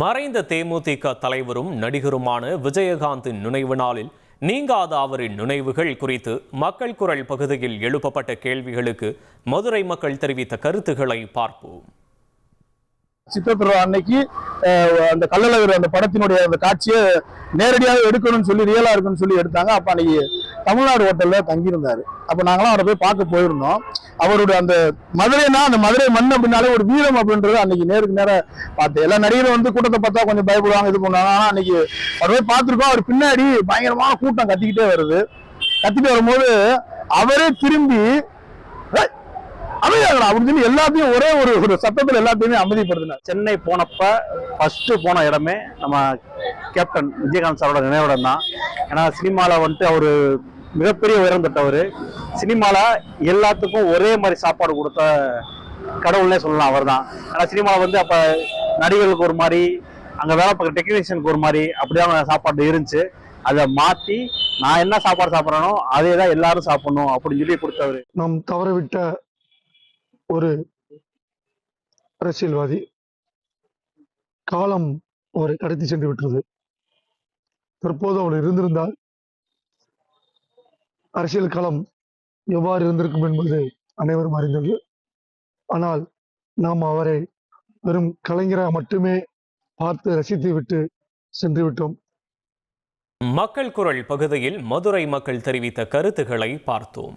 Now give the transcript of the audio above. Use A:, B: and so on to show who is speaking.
A: மறைந்த தேமுதிக தலைவரும் நடிகருமான விஜயகாந்தின் நினைவு நாளில் நீங்காத அவரின் நினைவுகள் குறித்து மக்கள் குரல் பகுதியில் எழுப்பப்பட்ட கேள்விகளுக்கு மதுரை மக்கள் தெரிவித்த கருத்துக்களை பார்ப்போம்.
B: சித்திரத்திருவிழா அன்னைக்கு அந்த கள்ளழகர் அந்த படத்தினுடைய அந்த காட்சியை நேரடியாக எடுக்கணும்னு சொல்லி ரியலா இருக்குன்னு சொல்லி எடுத்தாங்க. அப்ப அன்னைக்கு தமிழ்நாடு ஹோட்டல்ல தங்கியிருந்தாரு. அப்ப நாங்களாம் அவரை போய் பார்க்க போயிருந்தோம். அவருடைய அந்த மதுரைனா அந்த மதுரை மண் அப்படின்னாலே ஒரு வீரம் அப்படின்றது அன்னைக்கு நேருக்கு நேர பார்த்தேன். எல்லா நடிகரும் வந்து கூட்டத்தை பார்த்தா கொஞ்சம் பயப்படுவாங்க இது பண்ணுவாங்க. ஆனா அன்னைக்கு அவர் போய் பார்த்துருக்கோம். அவர் பின்னாடி பயங்கரமான கூட்டம் கத்திக்கிட்டே வருது. கத்திட்டு வரும்போது அவரே திரும்பி அப்படின்னு சொல்லி எல்லாத்தையும் ஒரே ஒரு ஒரு சட்டத்தில் எல்லாத்தையுமே அமைதிப்படுத்தினார்.
C: சென்னை போனப்ப ஃபர்ஸ்ட் போன இடமே நம்ம கேப்டன் விஜயகாந்த் சாரோட நினைவிடம் தான். ஏன்னா சினிமாவில் வந்துட்டு அவர் மிகப்பெரிய உயரம் தொட்டவர். சினிமாவில் எல்லாத்துக்கும் ஒரே மாதிரி சாப்பாடு கொடுத்த கடவுள்னே சொல்லலாம் அவர் தான் ஏன்னா சினிமாவில் வந்து அப்போ நடிகர்களுக்கு ஒரு மாதிரி அங்கே வேலை பார்க்குற டெக்னீஷியனுக்கு ஒரு மாதிரி அப்படிதான் சாப்பாடு இருந்துச்சு. அதை மாற்றி நான் என்ன சாப்பாடு சாப்பிட்றேனோ அதே தான் எல்லாரும் சாப்பிடணும் அப்படின்னு சொல்லி கொடுத்தவர்.
D: நாம் தவறவிட்ட ஒரு அரசியல்வாதி காலம் அவரை கடத்தி சென்று விட்டது. தற்போது அவர் இருந்திருந்தால் அரசியல் களம் எவ்வாறு இருந்திருக்கும் என்பது அனைவரும் அறிந்தது. ஆனால் நாம் அவரை வெறும் கலைஞராக மட்டுமே பார்த்து ரசித்து விட்டு சென்று விட்டோம்.
A: மக்கள் குரல் பகுதியில் மதுரை மக்கள் தெரிவித்த கருத்துக்களை பார்த்தோம்.